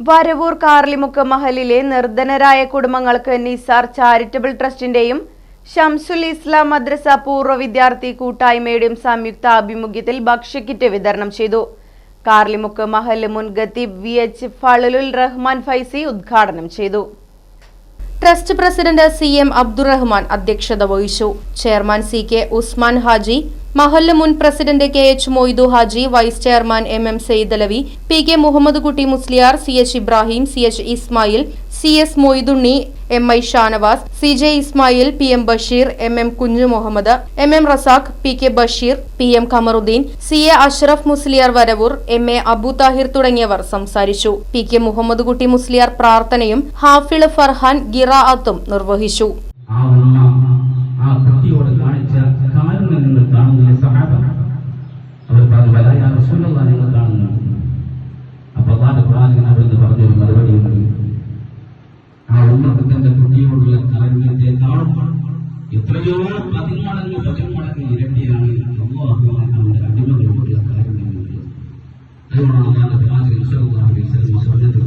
Varavoor Karlimukku മഹലിലെ നിർധനരായ കുടുംബങ്ങൾക്ക് Nisar charitable ട്രസ്റ്റിന്റെയും ഷംസുൽ ഇസ്ലാം മദ്രസ പൂർവ വിദ്യാർത്ഥി കൂട്ടായ്മയുടെയും സംയുക്ത ആഭിമുഖ്യത്തിൽ ഭക്ഷ്യക്കിറ്റ് വിതരണം ചെയ്തു. കാർലിമുക്ക് മഹൽ മുൻ വി എച്ച് ഫളുൽ റഹ്മാൻ ഫൈസി ഉദ്ഘാടനം ചെയ്തു. Trust president C M Abdurahman അധ്യക്ഷത വഹിച്ചു. Chairman C K Usman Haji മഹല്ല് മുൻ president K H Moidu Haji vice chairman M M Saidalavi P K Muhammad Kutty Musliyar C H Ibrahim C H Ismail C S Moidunni M I Shanavas C J Ismail P M Basheer M M Kunju Muhammad M M Razak P K Basheer P M Kamaruddin C A Ashraf Musliyar Varavoor M A Abu Thahir തുടങ്ങിയവർ സംസാരിച്ചു. P K Muhammad Kutty Musliyar പ്രാർത്ഥനയും ഹാഫിൾ ഫർഹാൻ ഗിറാഅത്തും നിർവഹിച്ചു. വല ഞാൻ റസൂലുള്ള നിങ്ങൾ കാണുന്നു അപ്പൊ അള്ളാന്റെ ഖുർആനിൽ അവിടുന്ന് ആ ഉമ്മക്ക് തന്റെ കുട്ടിയോടുള്ള കാരുണ്യത്തെക്കാളും എത്രയോ പതിമടങ്ങ് പതിമടങ്ങ് ഇരട്ടിയാണ് അള്ളാഹു അവന്റെ അടിമകളോടുള്ള കാരുണ്യമുള്ളത് അതുകൊണ്ടാണ് അള്ളാന്റെ ഖുർആനിൽ റസൂലുള്ളാഹി അലൈഹി വസല്ലം പറഞ്ഞത്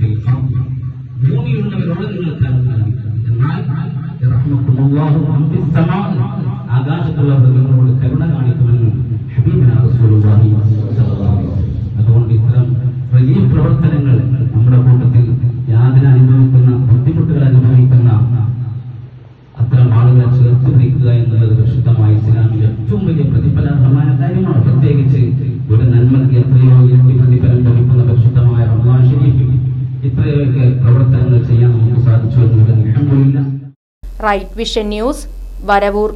ഫിൽ അർദ് ഭൂമിയുള്ളവരോട് നിങ്ങൾ കരുണ എന്നാൽ റഹ്മത്തുല്ലാഹു ഫിസ് സമാ ആകാശത്തുള്ളവർ നിങ്ങളോട് കരുണ പിടിക്കുക എന്നുള്ളത് വിശുദ്ധമായ ഇസ്ലാമിൽ ഏറ്റവും വലിയ പ്രതിഫലമായ കാര്യമാണ്. പ്രത്യേകിച്ച് ഒരു നന്മ എത്രയോ ഇരട്ടി പ്രതിഫലം ലഭിക്കുന്ന പരിശുദ്ധമായ റമദാൻ ശരിക്കും ഇത്രയൊക്കെ പ്രവർത്തനങ്ങൾ ചെയ്യാൻ നമുക്ക് സാധിച്ചു എന്നുള്ളത് അൽഹംദുലില്ലാ റൈറ്റ് വിഷൻ ന്യൂസ് വരവൂർ